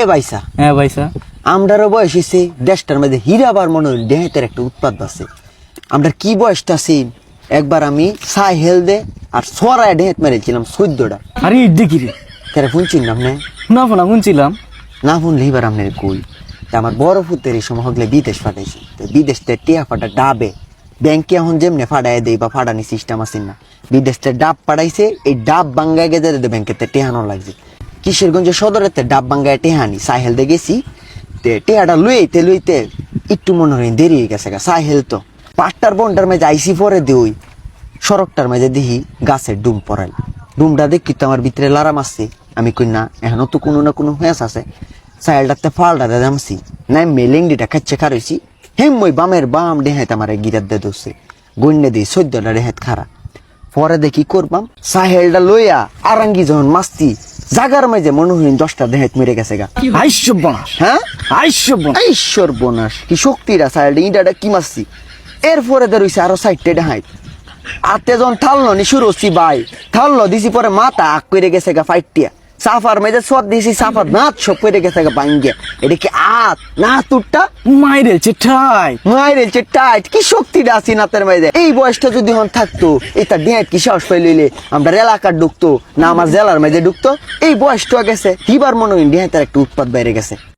এ বাইসা হ্যাঁ ভাইসা। আমরারও বয়স হয়েছে দেশটার মধ্যে হীরাবার মনে হইল দেহেতের একটা উৎপাদ আছে। আমরা কি বয়সটা একবার আমি সাই হেল দে আর সরায় মেরেছিলাম আরে ইড্ডি কি রে? কেন শুনছেন না আপনি? না ফোনা শুনছিলাম। না শুনলে এবার আপনার কই? আমার বড় ফুতের এই সময় হগলে বিদেশ ফাটাইছে তো বিদেশ টিয়া ফাটা ডাবে। ব্যাংকে এখন যেমনে ফাটাই দেই বা ফাটানি সিস্টেম আছে না বিদেশ ডাব পাঠাইছে এই ডাব বাঙ্গায় গেছে ব্যাংকেতে টেহানো লাগছে। কিশোরগঞ্জ সদরের তে ডাব বাঙ্গায় টেহানি সাহেল দে গেছি। তে টেহাটা লুইতে লুইতে একটু মনে হয় দেরি হয়ে গেছে গা সাহেল তো। পাটটার বনটার মাঝে আইসি পরে দিই সড়কটার মাঝে দেখি গাছের ডুম পড়াই ডুমটা দেখি তো আমার ভিতরে লারাম আসছে আমি কই না, এখনও তো কোনো না কোনো হ্যাঁস আছে। সাইলটাতে ফালটাতে দামছি নাই মেলেংডিটা খাচ্ছে খারইছি হেম মই বামের বাম ডেহাত আমার গিরাত দে দোষে গন্যে দিই সদ্যটা ডেহাত খারা। পরে দেখি করবাম সাহেলটা লইয়া আরাঙ্গি যখন মাস্তি জাগার মাঝে মনে হয় দশটা দেহেত মেরে গেছে গা। আইস্য বনাস হ্যাঁ? আইস্য বনাস ঈশ্বর বনাস কি শক্তিরা সাইড ইডাটা কি মারছি এরপরে দে রইছে আরও সাইডটে ডাহাই আতে যখন থাললো নি শুরু হচ্ছি ভাই থাললো দিছি পরে মাথা আগ করে গেছে গা ফাইটিয়া সাফার মেয়েদের সব দিছি সাফার। নাচ সব করে গেছে গা ভাঙ্গে। এটা কি আত? না তুরটা? মাইরে চেঠাই মাইরে যে টাইট কি শক্তিটা না নাতের মাঝে এই বয়সটা যদি হন থাকতো এটা ডিয়াট কি সাহস পাই লইলে আমরা এলাকার ঢুকতো না আমার জেলার মাঝে ঢুকতো এই বয়সটা গেছে কিবার মনে হয় তার একটা উৎপাদ বাইরে গেছে।